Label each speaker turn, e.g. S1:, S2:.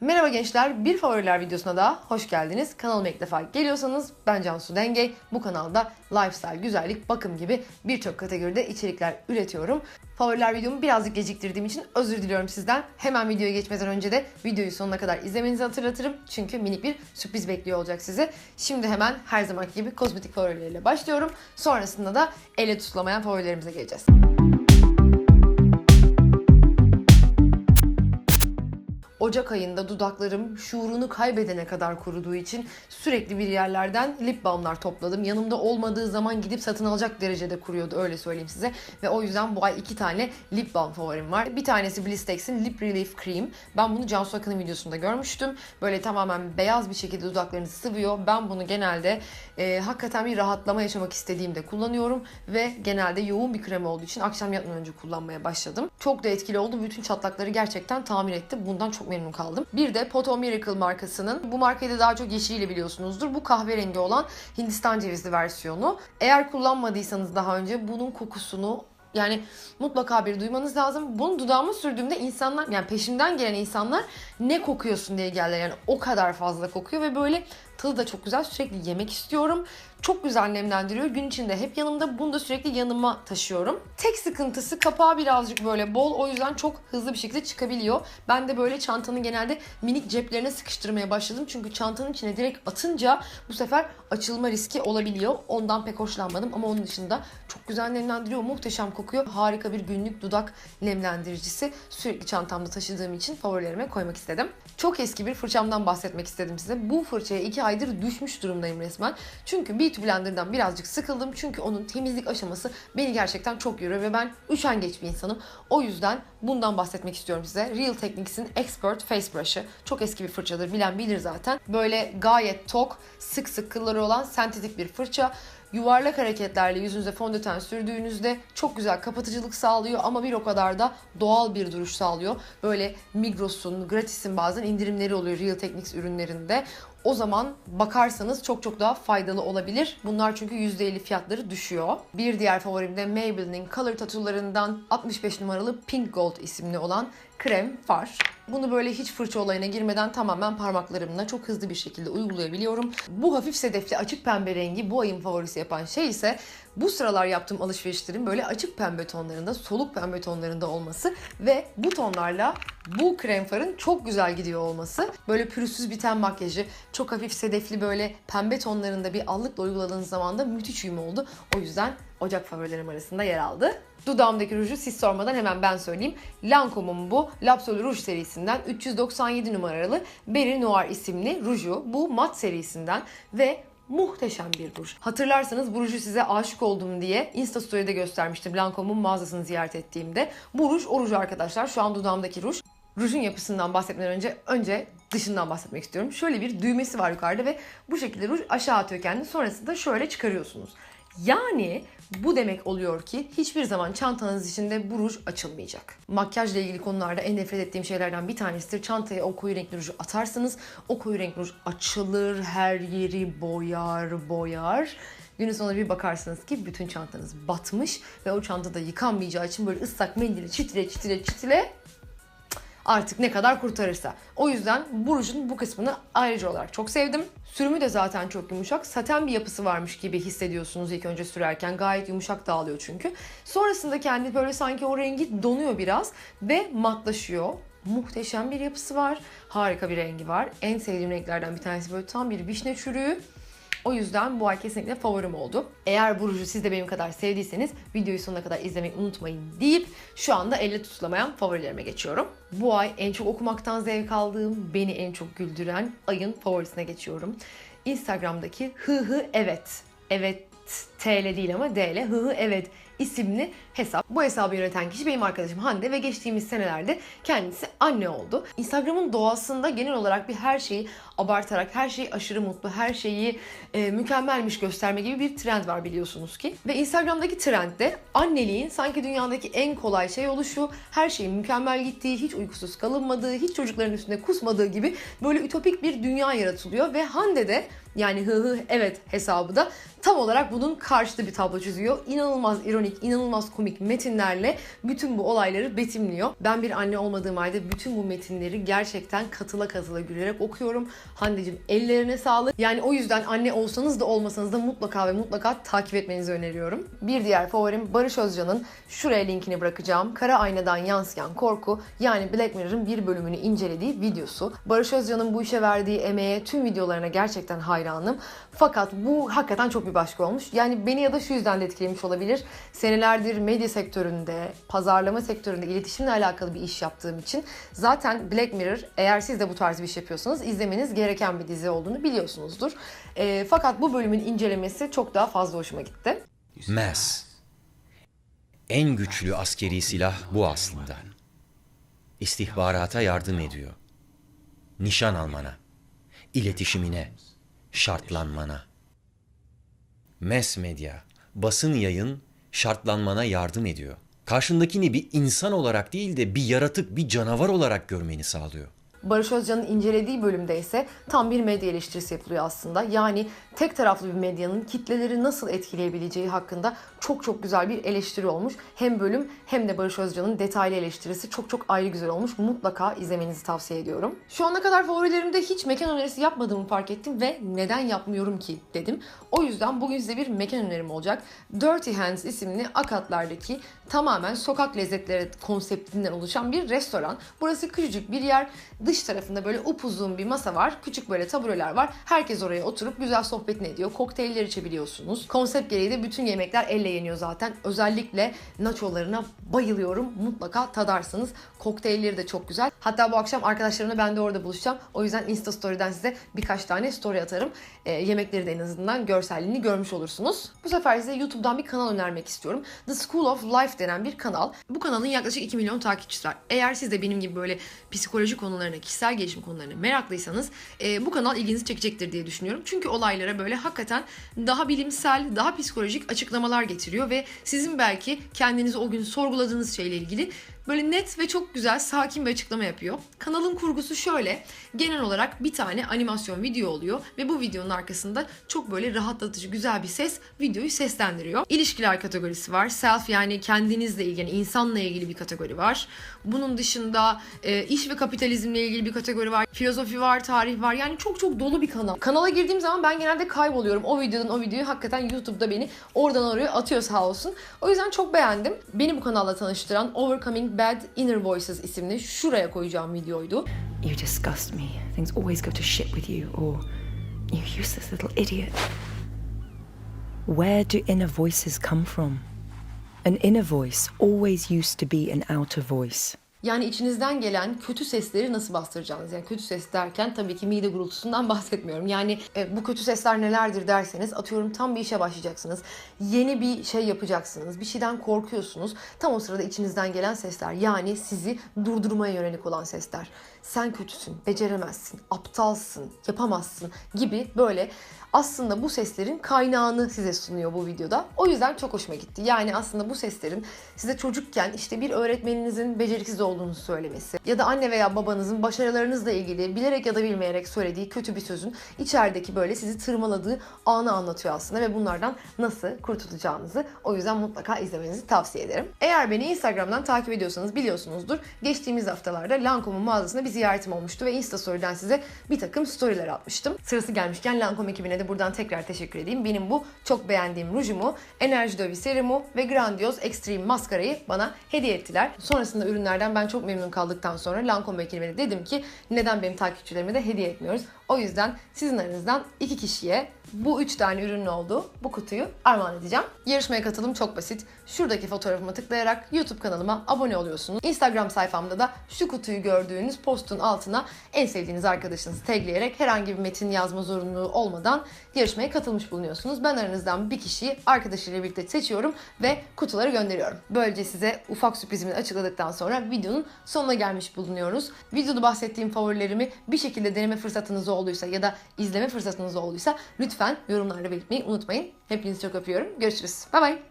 S1: Merhaba gençler, bir favoriler videosuna daha hoş geldiniz. Kanalıma ilk defa geliyorsanız ben Cansu Denge. Bu kanalda lifestyle, güzellik, bakım gibi birçok kategoride içerikler üretiyorum. Favoriler videomu birazcık geciktirdiğim için özür diliyorum sizden. Hemen videoya geçmeden önce de videoyu sonuna kadar izlemenizi hatırlatırım. Çünkü minik bir sürpriz bekliyor olacak sizi. Şimdi hemen her zamanki gibi kozmetik favorileriyle başlıyorum. Sonrasında da elle tutulamayan favorilerimize geleceğiz. Ocak ayında dudaklarım şuurunu kaybedene kadar kuruduğu için sürekli bir yerlerden lip balmlar topladım. Yanımda olmadığı zaman gidip satın alacak derecede kuruyordu öyle söyleyeyim size. Ve o yüzden bu ay iki tane lip balm favorim var. Bir tanesi Blisstex'in Lip Relief Cream. Ben bunu Cansu Akın'ın videosunda görmüştüm. Böyle tamamen beyaz bir şekilde dudaklarınızı sıvıyor. Ben bunu genelde e, hakikaten bir rahatlama yaşamak istediğimde kullanıyorum. Ve genelde yoğun bir krem olduğu için akşam yatmadan önce kullanmaya başladım. Çok da etkili oldu. Bütün çatlakları gerçekten tamir etti. Bundan çok memnun kaldım. Bir de Poto Miracle markasının bu markayı da daha çok yeşiliyle biliyorsunuzdur. Bu kahverengi olan Hindistan cevizli versiyonu. Eğer kullanmadıysanız daha önce bunun kokusunu yani mutlaka bir duymanız lazım. Bunu dudağıma sürdüğümde insanlar yani peşimden gelen insanlar ne kokuyorsun diye geldiler. Yani o kadar fazla kokuyor ve böyle tadı da çok güzel. Sürekli yemek istiyorum. Çok güzel nemlendiriyor. Gün içinde hep yanımda. Bunu da sürekli yanıma taşıyorum. Tek sıkıntısı kapağı birazcık böyle bol. O yüzden çok hızlı bir şekilde çıkabiliyor. Ben de böyle çantanın genelde minik ceplerine sıkıştırmaya başladım. Çünkü çantanın içine direkt atınca bu sefer açılma riski olabiliyor. Ondan pek hoşlanmadım ama onun dışında çok güzel nemlendiriyor. Muhteşem kokuyor. Harika bir günlük dudak nemlendiricisi. Sürekli çantamda taşıdığım için favorilerime koymak istedim. Çok eski bir fırçamdan bahsetmek istedim size. Bu fırçaya iki aydır düşmüş durumdayım resmen. Çünkü Beauty Blender'dan birazcık sıkıldım. Çünkü onun temizlik aşaması beni gerçekten çok yoruyor ve ben üşengeç bir insanım. O yüzden bundan bahsetmek istiyorum size. Real Techniques'in Expert Face Brush'ı. Çok eski bir fırçadır. Bilen bilir zaten. Böyle gayet tok, sık sık kılları olan sentetik bir fırça yuvarlak hareketlerle yüzünüze fondöten sürdüğünüzde çok güzel kapatıcılık sağlıyor ama bir o kadar da doğal bir duruş sağlıyor. Böyle Migros'un, Gratis'in bazen indirimleri oluyor Real Techniques ürünlerinde. O zaman bakarsanız çok çok daha faydalı olabilir. Bunlar çünkü %50 fiyatları düşüyor. Bir diğer favorim de Maybelline'in Color Tattoo'larından 65 numaralı Pink Gold isimli olan krem far. Bunu böyle hiç fırça olayına girmeden tamamen parmaklarımla çok hızlı bir şekilde uygulayabiliyorum. Bu hafif sedefli açık pembe rengi bu ayın favorisi yapan şey ise bu sıralar yaptığım alışverişlerin böyle açık pembe tonlarında, soluk pembe tonlarında olması ve bu tonlarla bu krem farın çok güzel gidiyor olması. Böyle pürüzsüz bir ten makyajı, çok hafif sedefli böyle pembe tonlarında bir allıkla uyguladığınız zaman da müthiş uyum oldu. O yüzden Ocak favorilerim arasında yer aldı. Dudağımdaki ruju siz sormadan hemen ben söyleyeyim. Lancome'un bu L'Absolu Rouge serisinden 397 numaralı Berry Noir isimli ruju. Bu mat serisinden ve muhteşem bir ruj. Hatırlarsanız bu ruju size aşık oldum diye Insta Story'de göstermiştim Lancome'un mağazasını ziyaret ettiğimde. Bu ruj o ruj arkadaşlar. Şu an dudağımdaki ruj. Rujun yapısından bahsetmeden önce önce dışından bahsetmek istiyorum. Şöyle bir düğmesi var yukarıda ve bu şekilde ruj aşağı atıyor kendini. Sonrasında şöyle çıkarıyorsunuz. Yani bu demek oluyor ki hiçbir zaman çantanız içinde bu ruj açılmayacak. Makyajla ilgili konularda en nefret ettiğim şeylerden bir tanesidir. Çantaya o koyu renkli ruju atarsınız. O koyu renkli ruj açılır, her yeri boyar, boyar. Günün sonunda bir bakarsınız ki bütün çantanız batmış ve o çantada yıkanmayacağı için böyle ıslak mendili çitile çitile çitile artık ne kadar kurtarırsa. O yüzden bu rujun bu kısmını ayrıca olarak çok sevdim. Sürümü de zaten çok yumuşak. Saten bir yapısı varmış gibi hissediyorsunuz ilk önce sürerken. Gayet yumuşak dağılıyor çünkü. Sonrasında kendi böyle sanki o rengi donuyor biraz ve matlaşıyor. Muhteşem bir yapısı var. Harika bir rengi var. En sevdiğim renklerden bir tanesi böyle tam bir vişne çürüğü. O yüzden bu ay kesinlikle favorim oldu. Eğer bu ruju siz de benim kadar sevdiyseniz videoyu sonuna kadar izlemeyi unutmayın deyip şu anda elle tutulamayan favorilerime geçiyorum. Bu ay en çok okumaktan zevk aldığım, beni en çok güldüren ayın favorisine geçiyorum. Instagram'daki hı hı evet. Evet TL değil ama D ile hı hı evet isimli hesap. Bu hesabı yöneten kişi benim arkadaşım Hande ve geçtiğimiz senelerde kendisi anne oldu. Instagram'ın doğasında genel olarak bir her şeyi abartarak, her şeyi aşırı mutlu, her şeyi e, mükemmelmiş gösterme gibi bir trend var biliyorsunuz ki. Ve Instagram'daki trend de anneliğin sanki dünyadaki en kolay şey oluşu, her şeyin mükemmel gittiği, hiç uykusuz kalınmadığı, hiç çocukların üstünde kusmadığı gibi böyle ütopik bir dünya yaratılıyor ve Hande de yani hı hı evet hesabı da tam olarak bunun karşıtı bir tablo çiziyor. İnanılmaz ironik komik, inanılmaz komik metinlerle bütün bu olayları betimliyor. Ben bir anne olmadığım halde bütün bu metinleri gerçekten katıla katıla gülerek okuyorum. Hande'cim ellerine sağlık. Yani o yüzden anne olsanız da olmasanız da mutlaka ve mutlaka takip etmenizi öneriyorum. Bir diğer favorim Barış Özcan'ın şuraya linkini bırakacağım. Kara aynadan yansıyan korku yani Black Mirror'ın bir bölümünü incelediği videosu. Barış Özcan'ın bu işe verdiği emeğe, tüm videolarına gerçekten hayranım. Fakat bu hakikaten çok bir başka olmuş. Yani beni ya da şu yüzden de etkilemiş olabilir. Senelerdir medya sektöründe, pazarlama sektöründe iletişimle alakalı bir iş yaptığım için zaten Black Mirror eğer siz de bu tarz bir iş yapıyorsanız izlemeniz gereken bir dizi olduğunu biliyorsunuzdur. Ee, fakat bu bölümün incelemesi çok daha fazla hoşuma gitti.
S2: Mass. En güçlü askeri silah bu aslında. İstihbarata yardım ediyor. Nişan almana, iletişimine, şartlanmana. Mass medya, basın yayın şartlanmana yardım ediyor. Karşındakini bir insan olarak değil de bir yaratık, bir canavar olarak görmeni sağlıyor.
S1: Barış Özcan'ın incelediği bölümde ise tam bir medya eleştirisi yapılıyor aslında. Yani tek taraflı bir medyanın kitleleri nasıl etkileyebileceği hakkında çok çok güzel bir eleştiri olmuş. Hem bölüm hem de Barış Özcan'ın detaylı eleştirisi çok çok ayrı güzel olmuş. Mutlaka izlemenizi tavsiye ediyorum. Şu ana kadar favorilerimde hiç mekan önerisi yapmadığımı fark ettim ve neden yapmıyorum ki dedim. O yüzden bugün size bir mekan önerim olacak. Dirty Hands isimli Akatlar'daki tamamen sokak lezzetleri konseptinden oluşan bir restoran. Burası küçücük bir yer. Dış tarafında böyle upuzun bir masa var. Küçük böyle tabureler var. Herkes oraya oturup güzel sohbetini ediyor. Kokteyller içebiliyorsunuz. Konsept gereği de bütün yemekler elle yeniyor zaten. Özellikle nacholarına bayılıyorum. Mutlaka tadarsınız. Kokteylleri de çok güzel. Hatta bu akşam arkadaşlarımla ben de orada buluşacağım. O yüzden Insta Story'den size birkaç tane story atarım. Ee, yemekleri de en azından görselliğini görmüş olursunuz. Bu sefer size YouTube'dan bir kanal önermek istiyorum. The School of Life denen bir kanal. Bu kanalın yaklaşık 2 milyon takipçisi var. Eğer siz de benim gibi böyle psikoloji konularına, kişisel gelişim konularına meraklıysanız e, bu kanal ilginizi çekecektir diye düşünüyorum. Çünkü olaylara böyle hakikaten daha bilimsel, daha psikolojik açıklamalar getiriyor ve sizin belki kendinizi o gün sorguladığınız şeyle ilgili böyle net ve çok güzel, sakin bir açıklama yapıyor. Kanalın kurgusu şöyle. Genel olarak bir tane animasyon video oluyor ve bu videonun arkasında çok böyle rahatlatıcı, güzel bir ses videoyu seslendiriyor. İlişkiler kategorisi var. Self yani kendinizle ilgili, yani insanla ilgili bir kategori var. Bunun dışında e, iş ve kapitalizmle ilgili bir kategori var. Filozofi var, tarih var. Yani çok çok dolu bir kanal. Kanala girdiğim zaman ben genelde kayboluyorum. O videodan o videoyu hakikaten YouTube'da beni oradan oraya atıyor sağ olsun. O yüzden çok beğendim. Beni bu kanalla tanıştıran Overcoming Bad Inner Voices isimli şuraya koyacağım videoydu.
S3: You disgust me. Things always go to shit with you, or you useless little idiot. Where do inner voices come from? An inner voice always used to be an outer voice.
S1: Yani içinizden gelen kötü sesleri nasıl bastıracağınız? Yani kötü ses derken tabii ki mide gurultusundan bahsetmiyorum. Yani e, bu kötü sesler nelerdir derseniz atıyorum tam bir işe başlayacaksınız. Yeni bir şey yapacaksınız. Bir şeyden korkuyorsunuz. Tam o sırada içinizden gelen sesler. Yani sizi durdurmaya yönelik olan sesler. Sen kötüsün, beceremezsin, aptalsın, yapamazsın gibi böyle aslında bu seslerin kaynağını size sunuyor bu videoda. O yüzden çok hoşuma gitti. Yani aslında bu seslerin size çocukken işte bir öğretmeninizin beceriksiz olduğunu söylemesi ya da anne veya babanızın başarılarınızla ilgili bilerek ya da bilmeyerek söylediği kötü bir sözün içerideki böyle sizi tırmaladığı anı anlatıyor aslında ve bunlardan nasıl kurtulacağınızı o yüzden mutlaka izlemenizi tavsiye ederim. Eğer beni Instagram'dan takip ediyorsanız biliyorsunuzdur. Geçtiğimiz haftalarda Lancome'un mağazasında bir ziyaretim olmuştu ve Insta Story'den size bir takım storyler atmıştım. Sırası gelmişken Lancome ekibine de buradan tekrar teşekkür edeyim. Benim bu çok beğendiğim rujumu, Enerji Dövi serumu ve Grandiose Extreme maskarayı bana hediye ettiler. Sonrasında ürünlerden ben çok memnun kaldıktan sonra Lancome ekibine de dedim ki neden benim takipçilerime de hediye etmiyoruz. O yüzden sizin aranızdan iki kişiye bu üç tane ürünün olduğu bu kutuyu armağan edeceğim. Yarışmaya katılım çok basit. Şuradaki fotoğrafıma tıklayarak YouTube kanalıma abone oluyorsunuz. Instagram sayfamda da şu kutuyu gördüğünüz postun altına en sevdiğiniz arkadaşınızı tagleyerek herhangi bir metin yazma zorunluluğu olmadan yarışmaya katılmış bulunuyorsunuz. Ben aranızdan bir kişiyi arkadaşıyla birlikte seçiyorum ve kutuları gönderiyorum. Böylece size ufak sürprizimi açıkladıktan sonra videonun sonuna gelmiş bulunuyoruz. Videoda bahsettiğim favorilerimi bir şekilde deneme fırsatınız olduysa ya da izleme fırsatınız olduysa lütfen yorumlarda belirtmeyi unutmayın. Hepinizi çok öpüyorum. Görüşürüz. Bay bay.